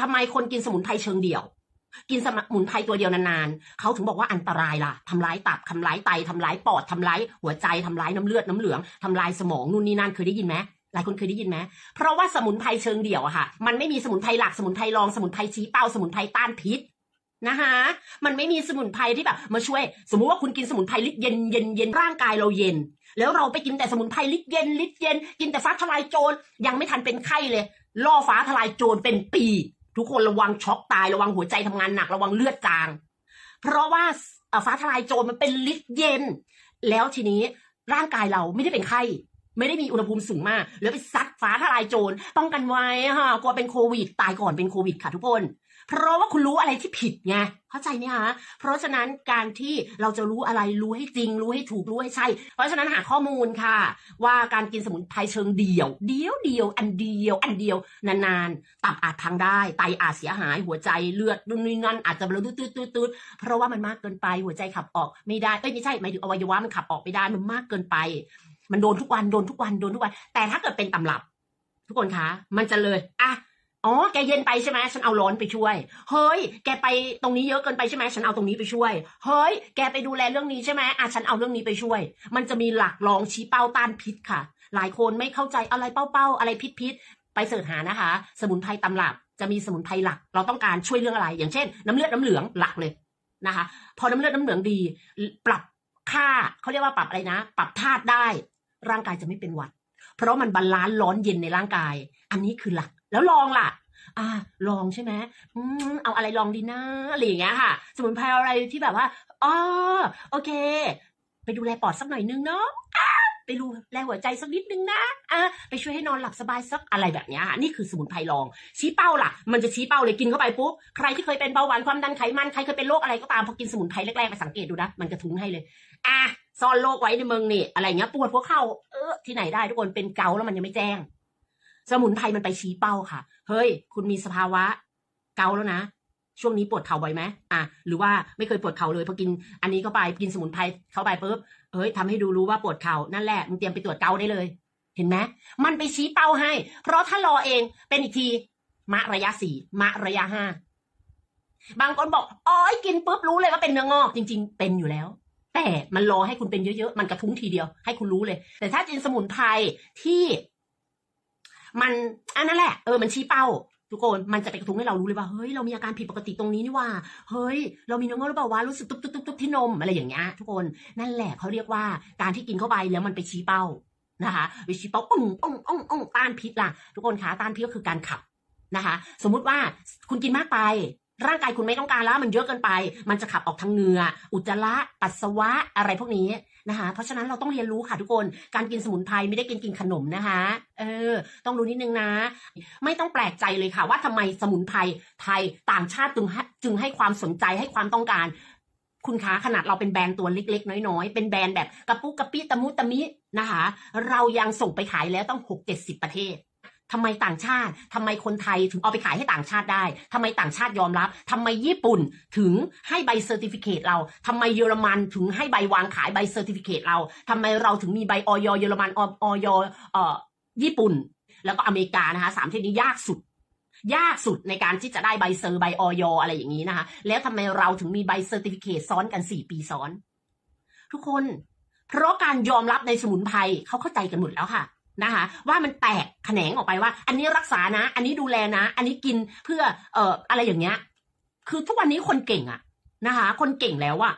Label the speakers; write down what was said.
Speaker 1: ทำไมคนกินสมุนไพรเชิงเดี่ยว กินสมุนไพรตัวเดียวนานๆเขาถึงบอกว่าอันตรายล่ะทำร้ายตับทำร้ายไตทำร้ายปอดทำร้ายหัวใจทำร้ายน้ำเลือดน้ำเหลืองทำลายสมองนู่นนี่นั่นเคยได้ยินไหมหลายคนเคยได้ยินไหม เพราะว่าสมุนไพรเชิงเดี่ยวอะค่ะ มันไม่มีสมุนไพรหลัก สมุนไพรรอง สมุนไพรชี้เป้า สมุนไพรต้านพิษนะคะมันไม่มีสมุนไพรที่แบบ มาช่วย สมมุติว่าคุณกินสมุนไพรลิตรเย็นเย็นเย็นร่างกายเราเย็น แล้วเราไปกินแต่สมุนไพรลิตรเย็นลิตรเย็น กินแต่ฟ้าทลายโจร ยังไม่ทันเป็นไข้เลย ล่อฟ้าทลายโจรเป็นปี ทุกคนระวังช็อกตายระวังหัวใจทำงานหนักระวังเลือดจาง เพราะว่าฟ้าทลายโจรมันเป็นลิตเย็น แล้วทีนี้ร่างกายเราไม่ได้เป็นไข้ ไม่ได้มีอุณหภูมิสูงมาก แล้วไปซัดฟ้าทลายโจรป้องกันไว้ค่ะกลัวเป็นโควิด ตายก่อนเป็นโควิดค่ะทุกคน เพราะว่าคุณรู้อะไรที่ผิดไงเข้าใจไหมคะเพราะฉะนั้นการที่เราจะรู้อะไรรู้ให้จริง รู้ให้ถูกรู้ให้ใช่ เพราะฉะนั้นหาข้อมูลค่ะ ว่าการกินสมุนไพรเชิงเดี่ยว เดียวเดียว อันเดียว อันเดียวนานๆตับอาจพังได้ ไตอาจเสียหายหัวใจเลือดนู่นนี่นั่นอาจจะเบลอตืดตืดตืดเพราะว่ามันมากเกินไปหัวใจขับออกไม่ได้เอ้ยไม่ใช่หมายถึงอวัยวะมันขับออกไม่ได้มันมากเกินไป มันโดนทุกวันโดนทุกวันโดนทุกวัน แต่ถ้าเกิดเป็นตำรับ ทุกคนคะมันจะเลยอะ อ๋อ แกเย็นไปใช่ไหมฉันเอาร้อนไปช่วย เฮ้ย แกไปตรงนี้เยอะเกินไปใช่ไหมฉันเอาตรงนี้ไปช่วย เฮ้ย แกไปดูแลเรื่องนี้ใช่ไหมอะฉันเอาเรื่องนี้ไปช่วย มันจะมีหลักรองชี้เป้าต้านพิษค่ะ หลายคนไม่เข้าใจอะไรเป้าเป้าๆอะไรพิษพิษไปเสิร์ชหานะคะ สมุนไพรตำรับจะมีสมุนไพรหลัก เราต้องการช่วยเรื่องอะไร อย่างเช่น น้ำเลือดน้ำเหลืองหลักเลยนะคะ พอน้ำเลือดน้ำเหลืองดี ปรับค่าเขาเรียกว่าปรับอะไรนะ ปรับธาตุได้ ร่างกายจะไม่เป็นหวัด เพราะมันบาลานซ์ร้อนเย็นในร่างกาย อันนี้คือหลัก แล้วลองล่ะ อ่า ลองใช่ไหมอืมเอาอะไรลองดีนะอะไรอย่างเงี้ยค่ะ สมุนไพรอะไรที่แบบว่าอ๋อโอเค ไปดูแลปอดสักหน่อยนึงเนาะไปดูแลหัวใจสักนิดนึงนะอ่าไปช่วยให้นอนหลับสบายสักอะไรแบบเนี้ยค่ะนี่คือสมุนไพรลอง ชี้เป้าล่ะ มันจะชี้เป้าเลยกินเข้าไปปุ๊บ ใครที่เคยเป็นเบาหวานความดันไขมันใครเคยเป็นโรคอะไรก็ตามพอกินสมุนไพรแรกๆไปสังเกตดูนะ มันกระทุ้งให้เลย อะซ่อนโรคไว้ในเมืองนี่ อะไรเงี้ยปวดหัวเข่า เออที่ไหนได้ทุกคนเป็นเกาแล้วมันยังไม่แจ้ง สมุนไพรมันไปชี้เป้าค่ะ เฮ้ย คุณมีสภาวะเกาแล้วนะ ช่วงนี้ปวดเข่าบ่อยไหมอะ หรือว่าไม่เคยปวดเข่าเลยพอกิน อันนี้เข้าไปกินสมุนไพรเข้าไปปุ๊บ เฮ้ยทำให้ดูรู้ว่าปวดเข่านั่นแหละมึงเตรียมไปตรวจเกาได้เลย เห็นไหมมันไปชี้เป้าให้ เพราะถ้ารอเองเป็นอีกที มะระยะสี่มะระยะห้าบางคนบอกอ๋อกินปุ๊บรู้เลยว่าเป็นเนื้องอกจริง ๆ เป็นอยู่แล้วแต่มันรอให้คุณเป็นเยอะๆ มันกระทุ้งทีเดียวให้คุณรู้เลย แต่ถ้ากินสมุนไพรที่ มันอันนั้นแหละ เออมันชี้เป้า ทุกคนมันจะไปกระทุ้งให้เรารู้เลยว่าเฮ้ยเรามีอาการผิดปกติตรงนี้นี่ว่า เฮ้ย เรามีเนื้องอกหรือเปล่าวะรู้สึกตุ๊บตุ๊บตุ๊บตุ๊บที่นมอะไรอย่างเงี้ยทุกคนนั่นแหละเขาเรียกว่าการที่กินเข้าไปแล้วมันไปชี้เป้านะคะไปชี้เป้าอ้องอ้องอ้องอ้องต้านพิษล่ะ ทุกคนคะต้านพิษก็คือการขับนะคะ สมมุติว่าคุณกินมากไป ร่างกายคุณไม่ต้องการแล้วมันเยอะเกินไป มันจะขับออกทางเหงื่ออุจจาระปัสสาวะอะไรพวกนี้นะคะ เพราะฉะนั้นเราต้องเรียนรู้ค่ะทุกคน การกินสมุนไพรไม่ได้กินกินขนมนะคะ เออ ต้องรู้นิดนึงนะ ไม่ต้องแปลกใจเลยค่ะ ว่าทำไมสมุนไพรไทยต่างชาติจึงให้จึงให้ความสนใจให้ความต้องการ คุณคะขนาดเราเป็นแบรนด์ตัวเล็ก ๆ น้อยๆ เป็นแบรนด์แบบกระปุกกระปิตะมุตะมินะคะ เรายังส่งไปขายแล้วต้องหกเจ็ดสิบประเทศ ทำไมต่างชาติทำไมคนไทยถึงเอาไปขายให้ต่างชาติได้ทำไมต่างชาติยอมรับทำไมญี่ปุ่นถึงให้ใบเซอร์ติฟิเคตเราทำไมเยอรมันถึงให้ใบวางขายใบเซอร์ติฟิเคตเราทำไมเราถึงมีใบออยเยอรมันออยเอ่อญี่ปุ่น แล้วก็อเมริกานะคะสามที่นี้ยากสุด ยากสุดในการที่จะได้ใบเซอร์ใบออยอะไรอย่างนี้นะคะ แล้วทำไมเราถึงมีใบเซอร์ติฟิเคตซ้อนกันสี่ปีซ้อน ทุกคน เพราะการยอมรับในสมุนไพรเขาเข้าใจกันหมดแล้วค่ะ นะคะ ว่ามันแตกแขนงออกไปว่า อันนี้รักษานะ อันนี้ดูแลนะ อันนี้กินเพื่อเอ่ออะไรอย่างเงี้ย คือทุกวันนี้คนเก่งอะนะคะ คนเก่งแล้วอะ